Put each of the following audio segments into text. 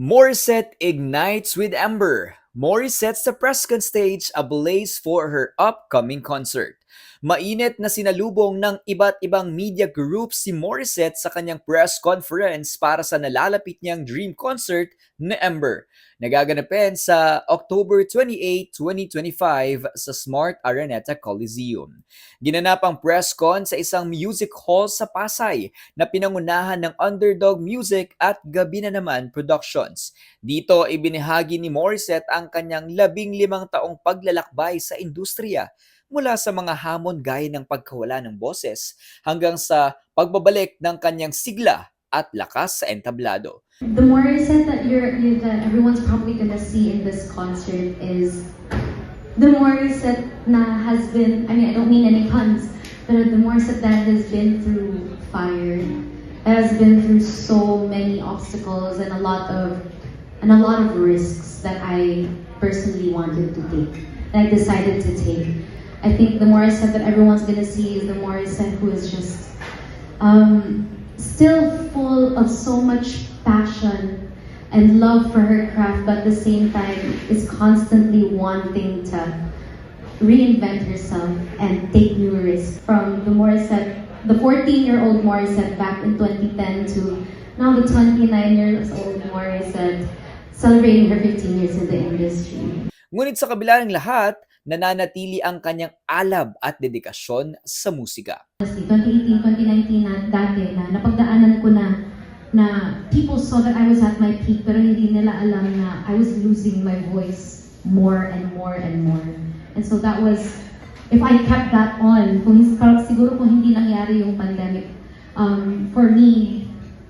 Morissette ignites with Ember. Morissette sa Prescott stage ablaze for her upcoming concert. Mainit na sinalubong ng iba't ibang media groups si Morissette sa kanyang press conference para sa nalalapit niyang dream concert na Ember. Nagaganapin sa October 28, 2025 sa Smart Araneta Coliseum. Ginanap ang press con sa isang music hall sa Pasay na pinangunahan ng Underdog Music at Gabi na naman Productions. Dito ibinahagi ni Morissette ang kanyang labing limang taong paglalakbay sa industriya mula sa mga hamon gaya ng pagkawala ng boses hanggang sa pagbabalik ng kanyang sigla at lakas sa entablado. The Morissette that you're you- that everyone's probably gonna see in this concert is the Morissette na has been I mean I don't mean any puns, but the Morissette that has been through fire, has been through so many obstacles and a lot of and a lot of risks that I personally wanted to take. That I decided to take. I think the Morissette that everyone's gonna see is the Morissette who is just um, still full of so much passion and love for her craft, but at the same time is constantly wanting to reinvent herself and take new risks. From the Morissette, the 14-year-old Morissette back in 2010 to now the 29 years old Morissette celebrating her 15 years in the industry. Ngunit sa kabila ng lahat, nananatili ang kanyang alab at dedikasyon sa musika. Honestly, 2018, 2019 na dati na napagdaanan ko na na people saw that I was at my peak pero hindi nila alam na I was losing my voice more and more and more. And so that was, if I kept that on, kung siguro kung hindi nangyari yung pandemic, um, for me,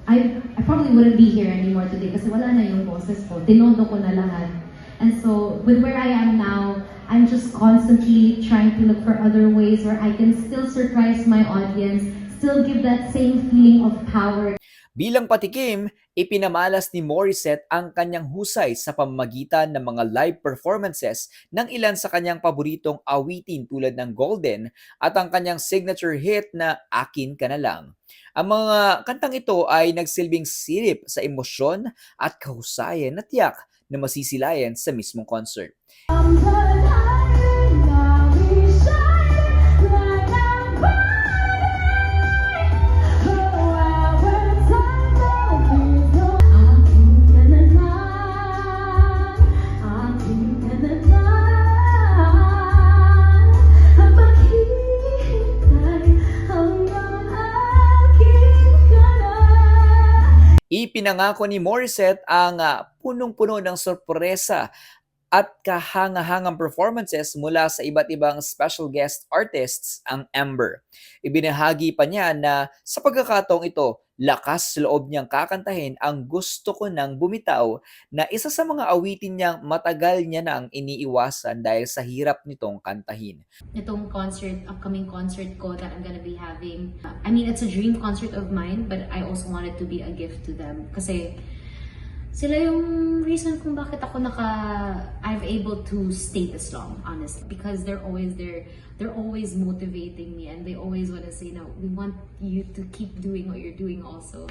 I, I probably wouldn't be here anymore today kasi wala na yung boses ko. Tinodo ko na lahat. And so, with where I am now, I'm just constantly trying to look for other ways where I can still surprise my audience, still give that same feeling of power. Bilang patikim, ipinamalas ni Morissette ang kanyang husay sa pamamagitan ng mga live performances ng ilan sa kanyang paboritong awitin tulad ng Golden at ang kanyang signature hit na Akin Ka Na Lang. Ang mga kantang ito ay nagsilbing silip sa emosyon at kahusayan na tiyak na masisilayan sa mismong concert. Ipinangako ni Morissette ang ah, punong-puno ng sorpresa at kahangahangang performances mula sa iba't ibang special guest artists ang Ember. Ibinahagi pa niya na sa pagkakataong ito, lakas loob niyang kakantahin ang gusto ko nang bumitaw na isa sa mga awitin niyang matagal niya nang iniiwasan dahil sa hirap nitong kantahin. itong concert, upcoming concert ko that I'm gonna be having. I mean, it's a dream concert of mine, but I also want it to be a gift to them. Kasi sila yung reason kung bakit ako naka, I've able to stay this long, honestly. Because they're always there, they're always motivating me and they always want to say, no, we want you to keep doing what you're doing also.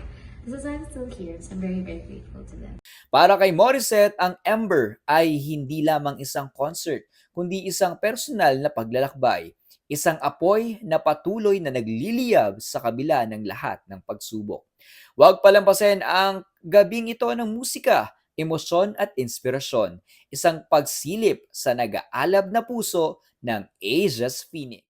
Why I'm still here, so I'm very, very grateful to them. Para kay Morissette, ang Ember ay hindi lamang isang concert, kundi isang personal na paglalakbay. Isang apoy na patuloy na nagliliyab sa kabila ng lahat ng pagsubok. Huwag palampasin ang gabing ito ng musika, emosyon at inspirasyon. Isang pagsilip sa nag-aalab na puso ng Asia's Phoenix.